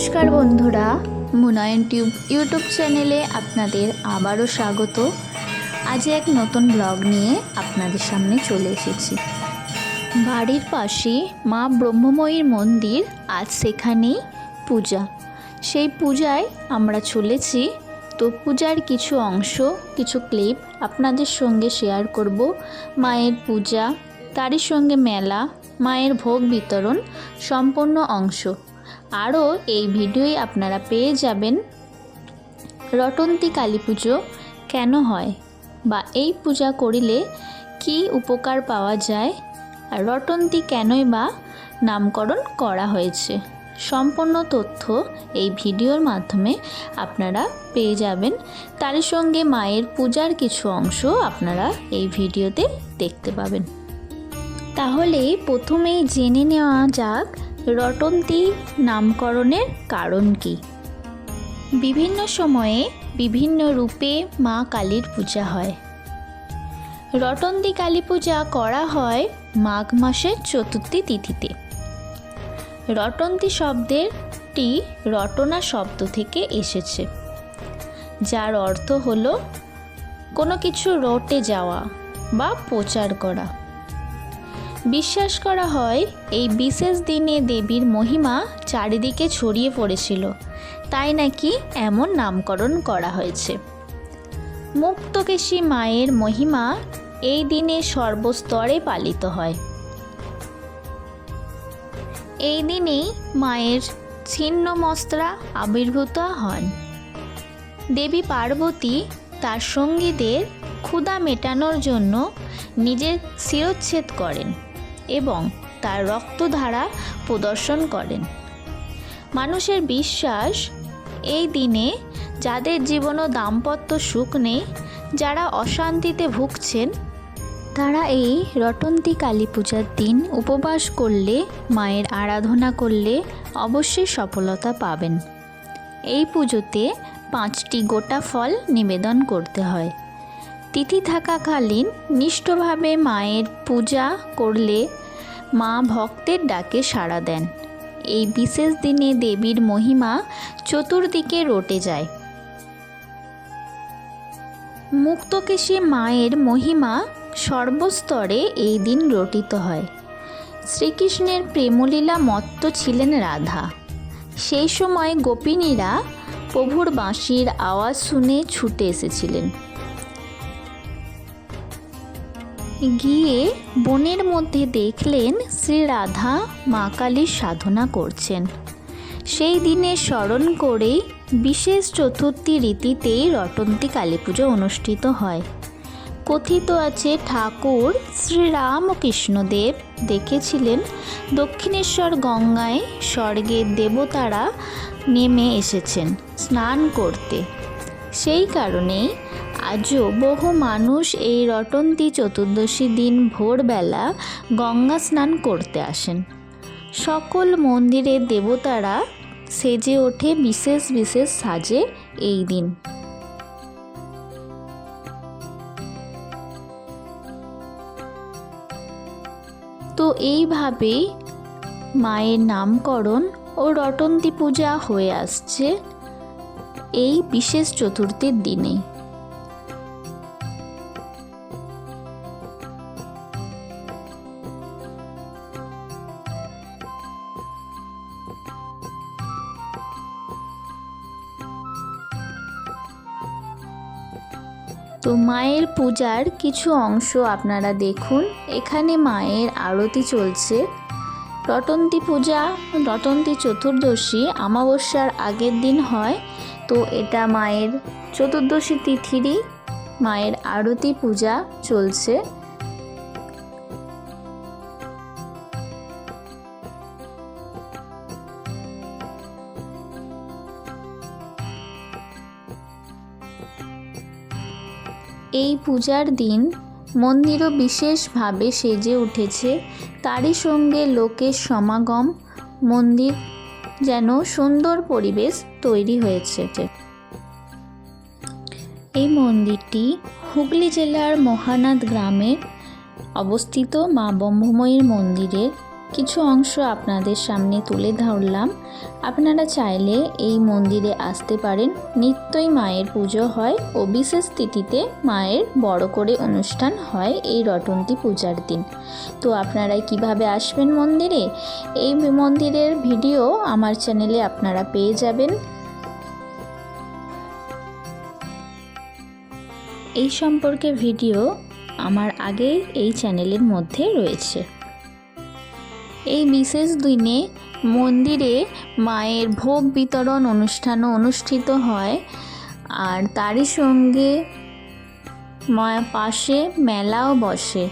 নমস্কার বন্ধুরা, মুনায়ন tube YouTube চ্যানেলে আপনাদের আবারও স্বাগত। আজ এক নতুন ব্লগ নিয়ে আপনাদের সামনে চলে এসেছি। বাড়ির পাশে মা ব্রহ্মময়ীর মন্দির আজ সেখানেই পূজা। সেই পূজায় আমরা চলেছি। তো পূজার কিছু অংশ, কিছু ক্লিপ আপনাদের সঙ্গে শেয়ার করব। মায়ের পূজা, তারই সঙ্গে মেলা, মায়ের ভোগ বিতরণ, সম্পূর্ণ অংশ। আরও এই ভিডিওয় আপনারা পেয়ে যাবেন। রটন্তী কালী পুজো কেন হয় বা এই পূজা করিলে কি উপকার পাওয়া যায় আর রটন্তী কেনই বা নামকরণ করা হয়েছে সম্পূর্ণ তথ্য এই ভিডিওর মাধ্যমে আপনারা পেয়ে যাবেন। তার সঙ্গে মায়ের পূজার কিছু অংশ আপনারা এই ভিডিওতে দেখতে পাবেন। তাহলে প্রথমেই জেনে নেওয়া যাক রটন্তী নামকরণের কারণ কি? বিভিন্ন সময়ে বিভিন্ন রূপে মা কালীর পূজা হয়। রটন্তী কালী পূজা করা হয় মাঘ মাসের চতুর্থী তিথিতে। রটন্তী শব্দের টি রটনা শব্দ থেকে এসেছে, যার অর্থ হলো কোনো কিছু রটে যাওয়া বা প্রচার করা। বিশ্বাস করা হয়, এই বিশেষ দিনে দেবীর মহিমা চারিদিকে ছড়িয়ে পড়েছিল। তাই নাকি এমন নামকরণ করা হয়েছে। মুক্তকেশী মায়ের মহিমা এই দিনে সর্বস্তরে পালিত হয়। এই দিনেই মায়ের ছিন্ন মস্ত্রা আবির্ভূত হন। দেবী পার্বতী তার সঙ্গীদের ক্ষুধা মেটানোর জন্য নিজের শিরচ্ছেদ করেন। এবং তার রক্তধারা প্রদর্শন করেন। মানুষের বিশ্বাস, এই দিনে যাদের জীবনও দাম্পত্য সুখ নেই, যারা অশান্তিতে ভুগছেন, তারা এই রটন্তী কালী পূজার দিন উপবাস করলে, মায়ের আরাধনা করলে অবশ্যই সফলতা পাবেন। এই পুজোতে পাঁচটি গোটা ফল নিবেদন করতে হয়। তিথি থাকাকালীন নিষ্ঠভাবে মায়ের পূজা করলে মা ভক্তের ডাকে সাড়া দেন। এই বিশেষ দিনে দেবীর মহিমা চতুর্দিকে রটে যায়। মুক্তকেশী মায়ের মহিমা সর্বস্তরে এই দিন রটিত হয়। শ্রীকৃষ্ণের প্রেমলীলা মত্ত ছিলেন রাধা। সেই সময় গোপিনীরা প্রভুর বাঁশির আওয়াজ শুনে ছুটে এসেছিলেন। গিয়ে বনের মধ্যে দেখলেন শ্রী রাধা মা কালীর সাধনা করছেন। সেই দিনে স্মরণ করেই বিশেষ চতুর্থী রীতিতেই রটন্তী কালী পুজো অনুষ্ঠিত হয়। কথিত আছে, ঠাকুর শ্রী শ্রীরামকৃষ্ণদেব দেখেছিলেন দক্ষিণেশ্বর গঙ্গায় স্বর্গের দেবতারা নেমে এসেছেন স্নান করতে। সেই কারণেই আজও বহু মানুষ এই রটন্তী চতুর্দশী দিন ভোরবেলা গঙ্গা স্নান করতে আসেন। সকল মন্দিরের দেবতারা সেজে ওঠে বিশেষ বিশেষ সাজে এই দিন। তো এইভাবেই মায়ের নামকরণ ও রটন্তী পূজা হয়ে আসছে এই বিশেষ চতুর্থীর দিনেই। তো মায়ের পূজার কিছু অংশ আপনারা দেখুন। এখানে মায়ের আরতি চলছে। রটন্তি পূজা, রটন্তি চতুর্দশী অমাবস্যার আগের দিন হয়। তো এটা মায়ের চতুর্দশী তিথিরই মায়ের আরতি পূজা চলছে। এই পূজার দিন মন্দিরও বিশেষভাবে সেজে উঠেছে। তারই সঙ্গে লোকের সমাগম, মন্দির যেন সুন্দর পরিবেশ তৈরি হয়েছে। এই মন্দিরটি হুগলি জেলার মহানাদ গ্রামে অবস্থিত মা ব্রহ্মময়ীর মন্দিরের কিছু অংশ আপনাদের সামনে তুলে ধরলাম। আপনারা চাইলে এই মন্দিরে আসতে পারেন। নিত্যই মায়ের পুজো হয় ও বিশেষ তিথিতে মায়ের বড় করে অনুষ্ঠান হয় এই রটন্তী পূজার দিন। তো আপনারা কীভাবে আসবেন মন্দিরে? এই মন্দিরের ভিডিও আমার চ্যানেলে আপনারা পেয়ে যাবেন। এই সম্পর্কে ভিডিও আমার আগে এই চ্যানেলের মধ্যে রয়েছে। এই বিশেষ দিনে মন্দিরে মায়ের ভোগ বিতরণ অনুষ্ঠানও অনুষ্ঠিত হয়। আর তারই সঙ্গে মা পাশে মেলাও বসে।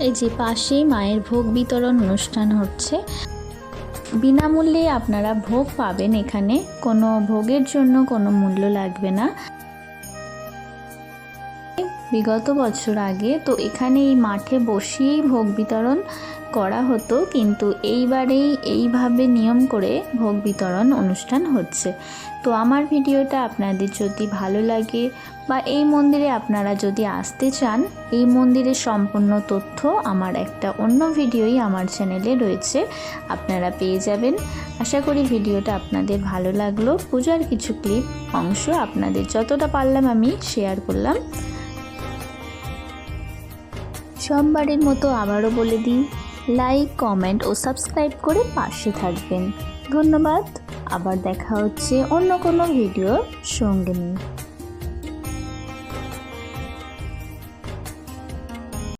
এই যে পাশেই মায়ের ভোগ বিতরণ অনুষ্ঠান হচ্ছে। বিনামূল্যে আপনারা ভোগ পাবেন এখানে। কোনো ভোগের জন্য কোনো মূল্য লাগবে না। বিগত বছর আগে তো এখানে এই মাঠে বসিয়েই ভোগ বিতরণ করা হতো, কিন্তু এইবারেই এইভাবে নিয়ম করে ভোগ বিতরণ অনুষ্ঠান হচ্ছে। তো আমার ভিডিওটা আপনাদের যদি ভালো লাগে বা এই মন্দিরে আপনারা যদি আসতে চান, এই মন্দিরের সম্পূর্ণ তথ্য আমার একটা অন্য ভিডিওই আমার চ্যানেলে রয়েছে, আপনারা পেয়ে যাবেন। আশা করি ভিডিওটা আপনাদের ভালো লাগল। পূজার কিছু ক্লিপ অংশ আপনাদের যতটা পারলাম আমি শেয়ার করলাম। সোমবারের মতো আবারও বলে দিই লাইক কমেন্ট ও সাবস্ক্রাইব করে পাশে থাকবেন। ধন্যবাদ। আবার দেখা হচ্ছে অন্য কোনো ভিডিওর সঙ্গে নিয়ে।